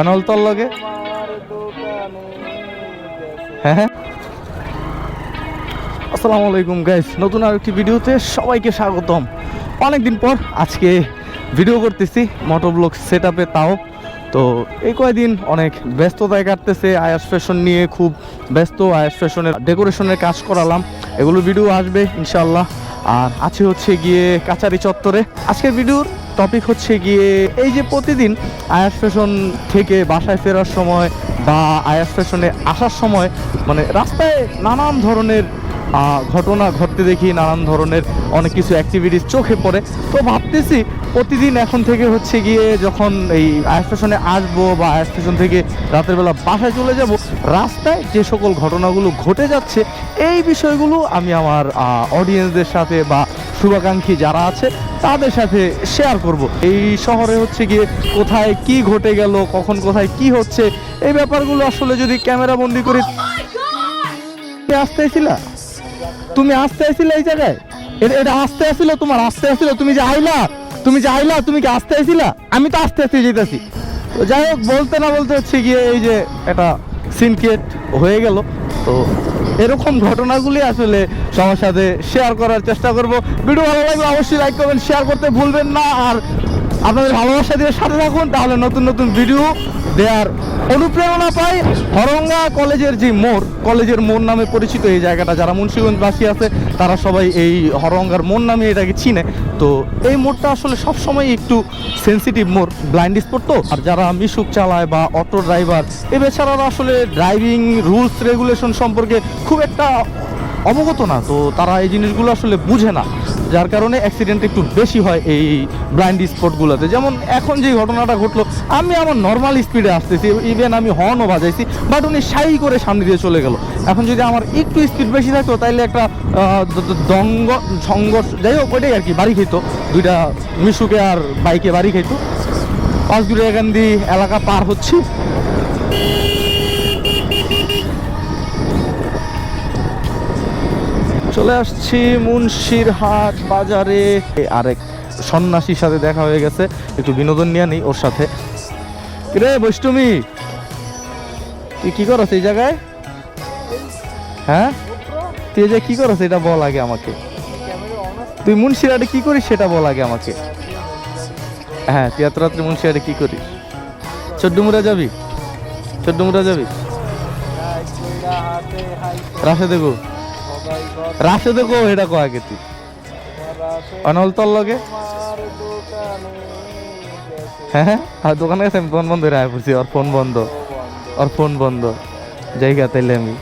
অনল তোর লগে? হ্যাঁ আসসালামু আলাইকুম গাইস নতুন আর একটি ভিডিওতে সবাইকে স্বাগতম। অনেকদিন পর আজকে ভিডিও করতেছি মোটর ব্লগ সেট আপে তাও। তো এই কয়দিন অনেক ব্যস্ততায় কাটতেছে, আয়াস ফ্যাশন নিয়ে খুব ব্যস্ত, আয়াস ফ্যাশনের ডেকোরেশনের কাজ করালাম। এগুলো ভিডিও আসবে ইনশাল্লাহ আর আছে হচ্ছে গিয়ে কাচারি চত্বরে। আজকের ভিডিওর টপিক হচ্ছে গিয়ে এই যে প্রতিদিন আয়াস ফ্যাশন থেকে বাসায় ফেরার সময় বা আয়াস ফ্যাশনে আসার সময় মানে রাস্তায় নানান ধরনের ঘটনা ঘটতে দেখি, নানান ধরনের অনেক কিছু অ্যাক্টিভিটিস চোখে পড়ে। তো ভাবতেছি প্রতিদিন এখন থেকে হচ্ছে গিয়ে যখন এই আয়াস স্টেশনে আসব বা আয়াস স্টেশন থেকে রাতের বেলা বাসায় চলে যাব, রাস্তায় যে সকল ঘটনাগুলো ঘটে যাচ্ছে, এই বিষয়গুলো আমি আমার অডিয়েন্সদের সাথে বা শুভাকাঙ্ক্ষী যারা আছে তাদের সাথে শেয়ার করব। এই শহরে হচ্ছে গিয়ে কোথায় কি ঘটে গেল কখন কোথায় কি হচ্ছে এই ব্যাপারগুলো আসলে যদি ক্যামেরা বন্দি করি তুমি আসতে আইছিলা? তুমি আসতে আইছিলে এই জায়গায়? এটা এটা আসতে আসছিল তোমার আসতে আসছিল তুমি যে আইলা তুমি যে আইলা তুমি কি আসতে আইছিলা? আমি তো আসতে আসতে যেতেছি। তো যাই হোক বলতে না বলতে হচ্ছে গিয়ে এই যে একটা সিনক্রিয়েট হয়ে গেল। তো এরকম ঘটনাগুলি আসলে সবার সাথে শেয়ার করার চেষ্টা করব। ভিডিও ভালো লাগলে অবশ্যই লাইক করবেন শেয়ার করতে ভুলবেন না। আর আপনাদের ভালোবাসা দিয়ে সাথে থাকুন, তাহলে নতুন নতুন ভিডিও দেওয়ার অনুপ্রেরণা পাই হরঙ্গা কলেজের যে মোড়, কলেজের মোড় নামে পরিচিত এই জায়গাটা। যারা মুন্সিগঞ্জবাসী আছে, তারা সবাই এই হরঙ্গার মোড় নামে এটাকে চিনে। তো এই মোড়টা আসলে সবসময় একটু সেন্সিটিভ মোড় ব্লাইন্ড স্পট তো। আর যারা মিশুক চালায় বা অটো ড্রাইভার এ বেচারারা আসলে ড্রাইভিং রুলস রেগুলেশন সম্পর্কে খুব একটা অবগত না। তো তারা এই জিনিসগুলো আসলে বুঝে না। যার কারণে অ্যাক্সিডেন্ট একটু বেশি হয় এই ব্লাইন্ড স্পটগুলোতে যেমন এখন যে ঘটনাটা ঘটলো, আমি আমার নর্মাল স্পিডে আসতেছি ইভেন আমি হর্নও বাজাইছি বাট উনি সাই করে সামনে দিয়ে চলে গেল। এখন যদি আমার একটু স্পিড বেশি থাকতো, তাইলে একটা দঙ্গ, সংঘর্ষ, যাই হোক, ওইটাই আর কি, বাড়ি খেত দুইটা মিশুকে আর বাইকে বাড়ি খেত এখান দিয়ে এলাকা পার হচ্ছি। চলে আসছি মুন্সিরহাট বাজারে। আরেক সন্ন্যাসীর সাথে দেখা হয়ে গেছে। একটু বিনোদন নিয়ে নেই ওর সাথে। রে বৈষ্টমী তুই কি করছ এই জায়গায়? হ্যাঁ? তুই যে কি করছ এটা বল আগে আমাকে। তুই মুন্সিরহাটে কি করিস সেটা বল আগে আমাকে। হ্যাঁ তুই এত রাত্রে মুন্সিরহাটে কি করিস? চোদ্দমুড়া যাবি? চোদ্দমুড়া যাবি? রাশে দেখো রাশে দেখো এটা কয় আগে তুই? অনল তোর লগে? হ্যাঁ আর দোকানে গেছে, আমি ফোন বন্ধ রায় পড়ছি, ওর ফোন বন্ধ, ওর ফোন বন্ধ। জায়গা তাইলে আমি।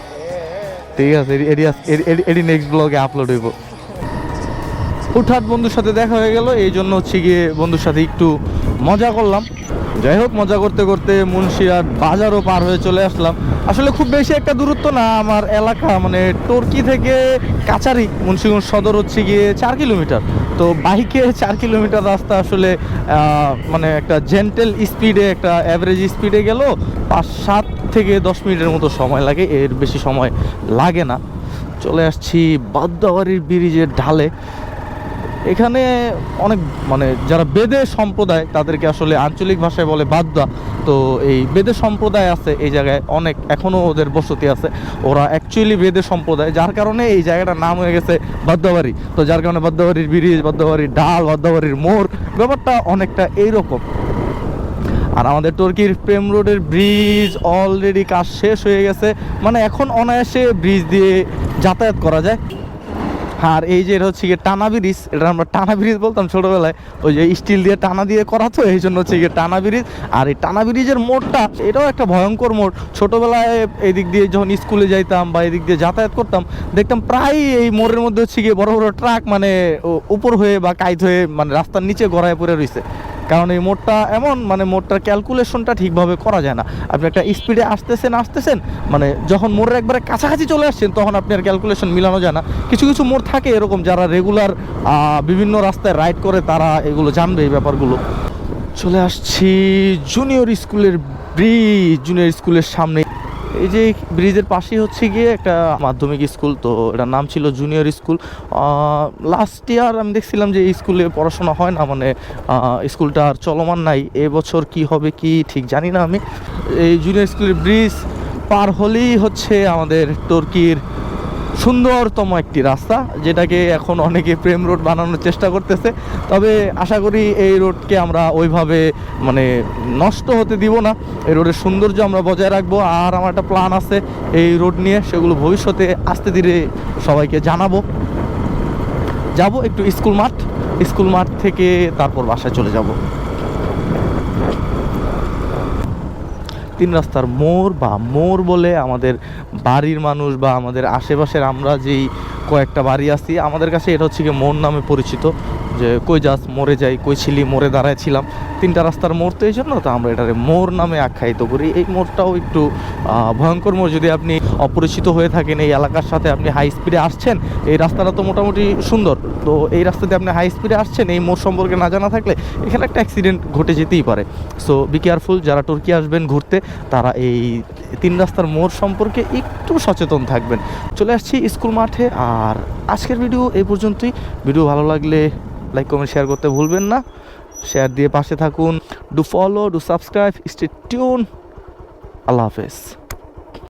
ঠিক আছে, এডি- নেক্সট ব্লগে আপলোড হইব। হুটহাট বন্ধুর সাথে দেখা হয়ে গেল, এই জন্য হচ্ছে গিয়ে বন্ধুর সাথে একটু মজা করলাম। যাই হোক, মজা করতে করতে মুন্সিরহাট বাজারও পার হয়ে চলে আসলাম। আসলে খুব বেশি একটা দূরত্ব না আমার এলাকা মানে টর্কি থেকে কাচারি মুন্সিগঞ্জ সদর হচ্ছে গিয়ে চার কিলোমিটার। তো বাইকে চার কিলোমিটার রাস্তা আসলে মানে একটা জেন্টেল স্পিডে একটা অ্যাভারেজ স্পিডে গেল। পাঁচ, সাত থেকে দশ মিনিটের মতো সময় লাগে, এর বেশি সময় লাগে না। চলে আসছি বাদ্দাবাড়ির ব্রিজের ঢালে। এখানে অনেক মানে যারা বেদে সম্প্রদায়, তাদেরকে আসলে আঞ্চলিক ভাষায় বলে বাদ্দা তো এই বেদে সম্প্রদায় আছে এই জায়গায় অনেক এখনও ওদের বসতি আছে। ওরা অ্যাকচুয়ালি বেদে সম্প্রদায়, যার কারণে এই জায়গাটার নাম হয়ে গেছে বাদ্দাবাড়ি তো যার কারণে বাদ্দাবাড়ির ব্রিজ বাদ্দাবাড়ির ডাল বাদ্দাবাড়ির মোড় ব্যাপারটা অনেকটা এইরকম। আর আমাদের টর্কির প্রেম রোডের ব্রিজ অলরেডি কাজ শেষ হয়ে গেছে। মানে এখন অনায়াসে ব্রিজ দিয়ে যাতায়াত করা যায়। আর এই যে এটা হচ্ছে গিয়ে টানা ব্রিজ এটা আমরা টানা ব্রিজ বলতাম ছোটবেলায়। ওই যে স্টিল দিয়ে টানা দিয়ে করা তো, এই জন্য হচ্ছে গিয়ে টানা ব্রিজ। আর এই টানা ব্রিজের মোড়টা, এটাও একটা ভয়ঙ্কর মোড়। ছোটোবেলায় এদিক দিক দিয়ে যখন স্কুলে যাইতাম বা এদিক দিয়ে যাতায়াত করতাম, দেখতাম প্রায় এই মোড়ের মধ্যে হচ্ছে গিয়ে বড় বড় ট্রাক মানে উপর হয়ে বা কাইত হয়ে মানে রাস্তার নিচে গড়ায় পড়ে রয়েছে কারণ এই মোড়টা এমন মানে মোড়টার ক্যালকুলেশনটা ঠিকভাবে করা যায় না। আপনি একটা স্পিডে আসতেছেন আসতেছেন মানে যখন মোড়ের একবারে কাছাকাছি চলে আসছেন, তখন আপনি আর ক্যালকুলেশন মিলানো যায় না। কিছু কিছু মোড় থাকে এরকম যারা রেগুলার বিভিন্ন রাস্তায় রাইড করে, তারা এগুলো জানবে এই ব্যাপারগুলো। চলে আসছি জুনিয়র স্কুলের ব্রিজ জুনিয়র স্কুলের সামনে এই যে ব্রিজের পাশেই হচ্ছে গিয়ে একটা মাধ্যমিক স্কুল, তো এটার নাম ছিল জুনিয়র স্কুল লাস্ট ইয়ার আমি দেখছিলাম যে স্কুলে পড়াশোনা হয় না মানে স্কুলটা আর চলমান নাই। এবছর কি হবে কি ঠিক জানি না আমি। এই জুনিয়র স্কুলের ব্রিজ পার হলেই হচ্ছে আমাদের টর্কির সুন্দরতম একটি রাস্তা, যেটাকে এখন অনেকে প্রেম রোড বানানোর চেষ্টা করতেছে। তবে আশা করি এই রোডকে আমরা ওইভাবে মানে নষ্ট হতে দিব না। এই রোডের সৌন্দর্য আমরা বজায় রাখব। আর আমার একটা প্ল্যান আছে এই রোড নিয়ে, সেগুলো ভবিষ্যতে আস্তে ধীরে সবাইকে জানাব। যাব একটু স্কুল মাঠ স্কুল মাঠ থেকে তারপর বাসায় চলে যাব। তিন রাস্তার মোড় বা মোড় বলে আমাদের বাড়ির মানুষ বা আমাদের আশেপাশের আমরা যেই কয়েকটা বাড়ি আছি, আমাদের কাছে এটা হচ্ছে কি মোড় নামে পরিচিত। যে কই যাস, মরে যাই, কই ছিলি মোড়ে দাঁড়ায় ছিলাম। তিনটা রাস্তার মোড় তো এই জন্য তো আমরা এটারে মোড় নামে আখ্যায়িত করি। এই মোড়টাও একটু ভয়ঙ্কর মোড়। যদি আপনি অপরিচিত হয়ে থাকেন এই এলাকার সাথে, আপনি হাই স্পিডে আসছেন, এই রাস্তাটা তো মোটামুটি সুন্দর। তো এই রাস্তাতে আপনি হাই স্পিডে আসছেন, এই মোড় সম্পর্কে না জানা থাকলে এখানে একটা অ্যাক্সিডেন্ট ঘটে যেতেই পারে। সো বি কেয়ারফুল যারা তুর্কি আসবেন ঘুরতে, তারা এই তিন রাস্তার মোড় সম্পর্কে একটু সচেতন থাকবেন। চলে আসছি স্কুল মাঠে, আর আজকের ভিডিও এই পর্যন্তই। ভিডিও ভালো লাগলে লাইক কমেন্ট শেয়ার করতে ভুলবেন না। শেয়ার দিয়ে পাশে থাকুন। Do follow do subscribe stay tune আল্লাহ হাফেজ।